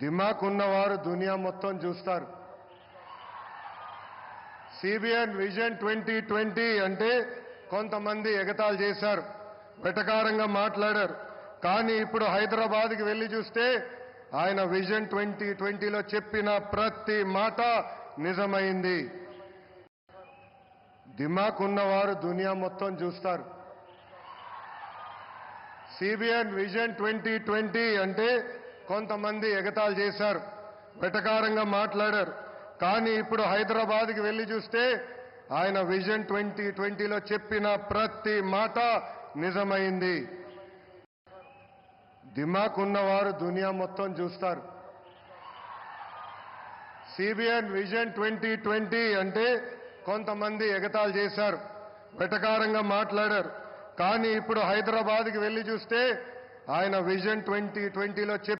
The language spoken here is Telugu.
దిమాక్ ఉన్నవారు దునియా మొత్తం చూస్తారు. సిబిఎన్ విజన్ ట్వంటీ ట్వంటీ అంటే కొంతమంది ఎగతాళి చేశారు. వెటకారంగా మాట్లాడారు. కానీ ఇప్పుడు హైదరాబాద్కి వెళ్ళి చూస్తే ఆయన విజన్ ట్వంటీ ట్వంటీలో చెప్పిన ప్రతి మాట నిజమైంది. దిమాక్ ఉన్నవారు దునియా మొత్తం చూస్తారు. సిబిఎన్ విజన్ ట్వంటీ ట్వంటీ అంటే కొంతమంది ఎగతాలు చేశారు. వెటకారంగా మాట్లాడారు. కానీ ఇప్పుడు హైదరాబాద్కి వెళ్ళి చూస్తే ఆయన విజన్ ట్వంటీ ట్వంటీలో చెప్పిన ప్రతి మాట నిజమైంది. దిమాక్ ఉన్నవారు దునియా మొత్తం చూస్తారు. సిబిఎన్ విజన్ ట్వంటీ ట్వంటీ అంటే కొంతమంది ఎగతాలు చేశారు. వెటకారంగా మాట్లాడారు. కానీ ఇప్పుడు హైదరాబాద్కి వెళ్ళి చూస్తే ఆయన విజన్ ట్వంటీ ట్వంటీలో చెప్పి